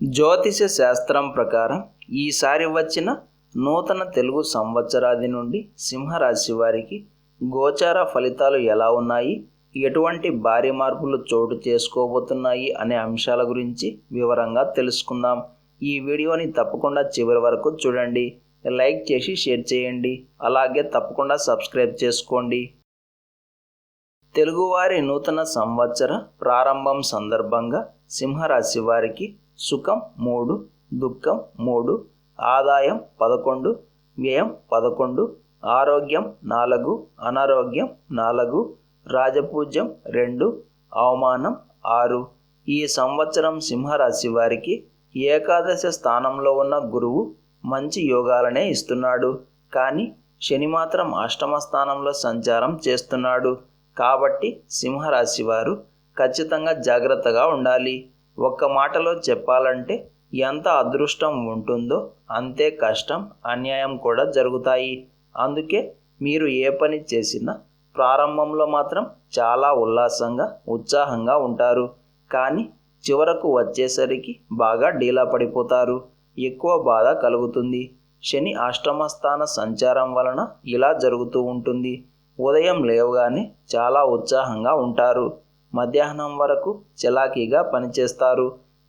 జ్యోతిష శాస్త్రం ప్రకారం ఈసారి వచ్చిన నూతన తెలుగు సంవత్సరాది నుండి సింహరాశి వారికి గోచార ఫలితాలు ఎలా ఉన్నాయి? ఎటువంటి భారీ మార్పులు చోటు చేసుకోబోతున్నాయి అనే అంశాల గురించి వివరంగా తెలుసుకుందాం. ఈ వీడియోని తప్పకుండా చివరి వరకు చూడండి. లైక్ చేసి షేర్ చేయండి. అలాగే తప్పకుండా సబ్స్క్రైబ్ చేసుకోండి. తెలుగువారి నూతన సంవత్సర ప్రారంభం సందర్భంగా సింహరాశి వారికి సుఖం మూడు దుఃఖం మూడు ఆదాయం పదకొండు వ్యయం పదకొండు ఆరోగ్యం నాలుగు అనారోగ్యం నాలుగు రాజపూజ్యం రెండు అవమానం ఆరు. ఈ సంవత్సరం సింహరాశి వారికి ఏకాదశ స్థానంలో ఉన్న గురువు మంచి యోగాలనే ఇస్తున్నాడు. కానీ శని మాత్రం అష్టమ స్థానంలో సంచారం చేస్తున్నాడు. కాబట్టి సింహరాశి వారు ఖచ్చితంగా జాగ్రత్తగా ఉండాలి. ఒక్క మాటలో చెప్పాలంటే ఎంత అదృష్టం ఉంటుందో అంతే కష్టం అన్యాయం కూడా జరుగుతాయి. అందుకే మీరు ఏ పని చేసినా ప్రారంభంలో మాత్రం చాలా ఉల్లాసంగా ఉత్సాహంగా ఉంటారు. కానీ చివరకు వచ్చేసరికి బాగా డీలా పడిపోతారు. ఎక్కువ బాధ కలుగుతుంది. శని అష్టమస్థాన సంచారం వలన ఇలా జరుగుతూ ఉంటుంది. ఉదయం లేవగానే చాలా ఉత్సాహంగా ఉంటారు. మధ్యాహ్నం వరకు చలాకీగా పనిచేస్తారు.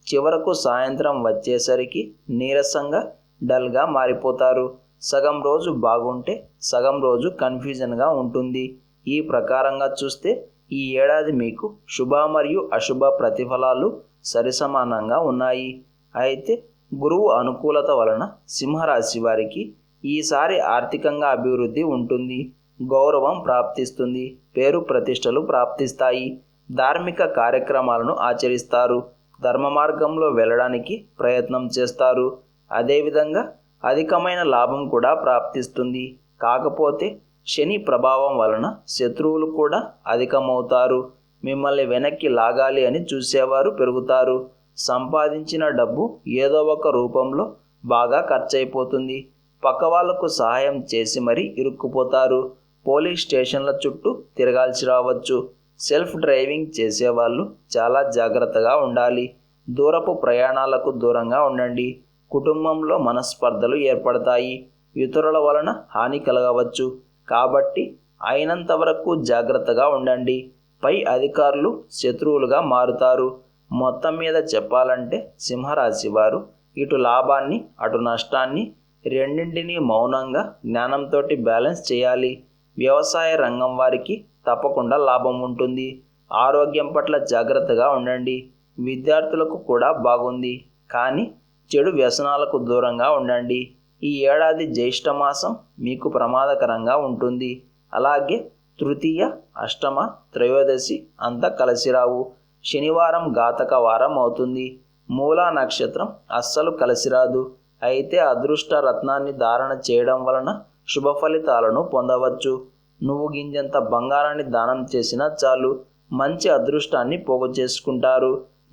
చివరకు సాయంత్రం వచ్చేసరికి నీరసంగా డల్గా మారిపోతారు. సగం రోజు బాగుంటే సగం రోజు కన్ఫ్యూజన్గా ఉంటుంది. ఈ ప్రకారంగా చూస్తే ఈ ఏడాది మీకు శుభ మరియు అశుభ ప్రతిఫలాలు సరిసమానంగా ఉన్నాయి. అయితే గురువు అనుకూలత వలన సింహరాశి వారికి ఈసారి ఆర్థికంగా అభివృద్ధి ఉంటుంది. గౌరవం ప్రాప్తిస్తుంది. పేరు ప్రతిష్టలు ప్రాప్తిస్తాయి. ధార్మిక కార్యక్రమాలను ఆచరిస్తారు. ధర్మ మార్గంలో వెళ్ళడానికి ప్రయత్నం చేస్తారు. అదేవిధంగా అధికమైన లాభం కూడా ప్రాప్తిస్తుంది. కాకపోతే శని ప్రభావం వలన శత్రువులు కూడా అధికమవుతారు. మిమ్మల్ని వెనక్కి లాగాలి అని చూసేవారు పెరుగుతారు. సంపాదించిన డబ్బు ఏదో ఒక రూపంలో బాగా ఖర్చయిపోతుంది పక్క వాళ్ళకు సహాయం చేసి మరీ ఇరుక్కుపోతారు. పోలీస్ స్టేషన్ల చుట్టూ తిరగాల్సి రావచ్చు. సెల్ఫ్ డ్రైవింగ్ చేసేవాళ్ళు చాలా జాగ్రత్తగా ఉండాలి. దూరపు ప్రయాణాలకు దూరంగా ఉండండి. కుటుంబంలో మనస్పర్ధలు ఏర్పడతాయి. ఇతరుల వలన హాని కలగవచ్చు. కాబట్టి అయినంత వరకు జాగ్రత్తగా ఉండండి. పై అధికారులు శత్రువులుగా మారుతారు. మొత్తం మీద చెప్పాలంటే సింహరాశి వారు ఇటు లాభాన్ని అటు నష్టాన్ని రెండింటినీ మౌనంగా జ్ఞానంతో బ్యాలెన్స్ చేయాలి. వ్యవసాయ రంగం వారికి తప్పకుండా లాభం ఉంటుంది. ఆరోగ్యం పట్ల జాగ్రత్తగా ఉండండి. విద్యార్థులకు కూడా బాగుంది. కానీ చెడు వ్యసనాలకు దూరంగా ఉండండి. ఈ ఏడాది జ్యేష్ఠ మాసం మీకు ప్రమాదకరంగా ఉంటుంది. అలాగే తృతీయ అష్టమ త్రయోదశి అంతా కలిసిరావు శనివారం ఘాతక వారం అవుతుంది. మూలా నక్షత్రం అస్సలు కలిసిరాదు అయితే అదృష్ట రత్నాన్ని ధారణ చేయడం వలన శుభ ఫలితాలను పొందవచ్చు. నువ్వు గింజంత బంగారాన్ని దానం చేసినా చాలు మంచి అదృష్టాన్ని పోగు చేసుకుంటారు.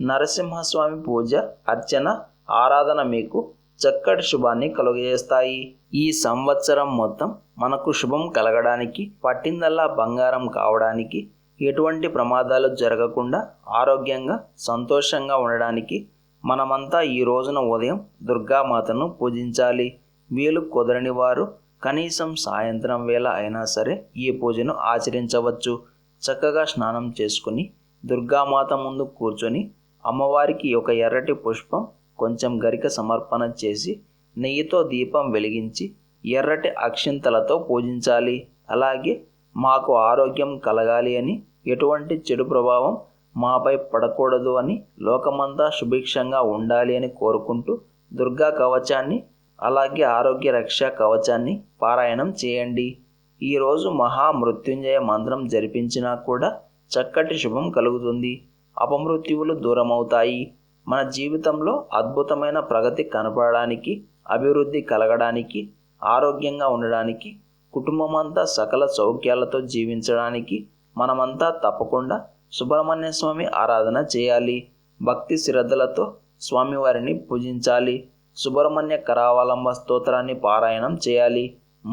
నరసింహస్వామి పూజ అర్చన ఆరాధన మీకు చక్కటి శుభాన్ని కలుగజేస్తాయి. ఈ సంవత్సరం మొత్తం మనకు శుభం కలగడానికి పట్టిందల్లా బంగారం కావడానికి ఎటువంటి ప్రమాదాలు జరగకుండా ఆరోగ్యంగా సంతోషంగా ఉండడానికి మనమంతా ఈ రోజున ఉదయం దుర్గామాతను పూజించాలి. వీలు కుదరని వారు కనీసం సాయంత్రం వేళ అయినా సరే ఈ పూజను ఆచరించవచ్చు. చక్కగా స్నానం చేసుకుని దుర్గామాత ముందు కూర్చొని అమ్మవారికి ఒక ఎర్రటి పుష్పం కొంచెం గరిక సమర్పణ చేసి నెయ్యితో దీపం వెలిగించి ఎర్రటి అక్షింతలతో పూజించాలి. అలాగే మాకు ఆరోగ్యం కలగాలి అని ఎటువంటి చెడు ప్రభావం మాపై పడకూడదు అని లోకమంతా సుభిక్షంగా ఉండాలి అని కోరుకుంటూ దుర్గా కవచాన్ని అలాగే ఆరోగ్య రక్ష కవచాన్ని పారాయణం చేయండి. ఈరోజు మహామృత్యుంజయ మంత్రం జరిపించినా కూడా చక్కటి శుభం కలుగుతుంది. అపమృత్యువులు దూరమవుతాయి. మన జీవితంలో అద్భుతమైన ప్రగతి కనపడడానికి అభివృద్ధి కలగడానికి ఆరోగ్యంగా ఉండడానికి కుటుంబమంతా సకల సౌఖ్యాలతో జీవించడానికి మనమంతా తప్పకుండా సుబ్రహ్మణ్య స్వామి ఆరాధన చేయాలి. భక్తి శ్రద్ధలతో స్వామివారిని పూజించాలి. సుబ్రహ్మణ్య కరావలంబ స్తోత్రాన్ని పారాయణం చేయాలి.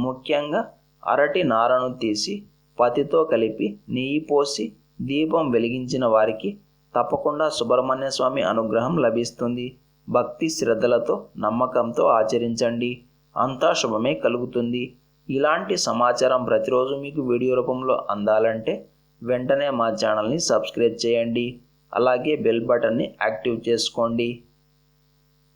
ముఖ్యంగా అరటి నారను తీసి పతితో కలిపి నెయ్యి పోసి దీపం వెలిగించిన వారికి తప్పకుండా సుబ్రహ్మణ్య స్వామి అనుగ్రహం లభిస్తుంది. భక్తి శ్రద్ధలతో నమ్మకంతో ఆచరించండి. అంతా శుభమే కలుగుతుంది. ఇలాంటి సమాచారం ప్రతిరోజు మీకు వీడియో రూపంలో అందాలంటే వెంటనే మా ఛానల్ని సబ్స్క్రైబ్ చేయండి. అలాగే బెల్ బటన్ని యాక్టివ్ చేసుకోండి.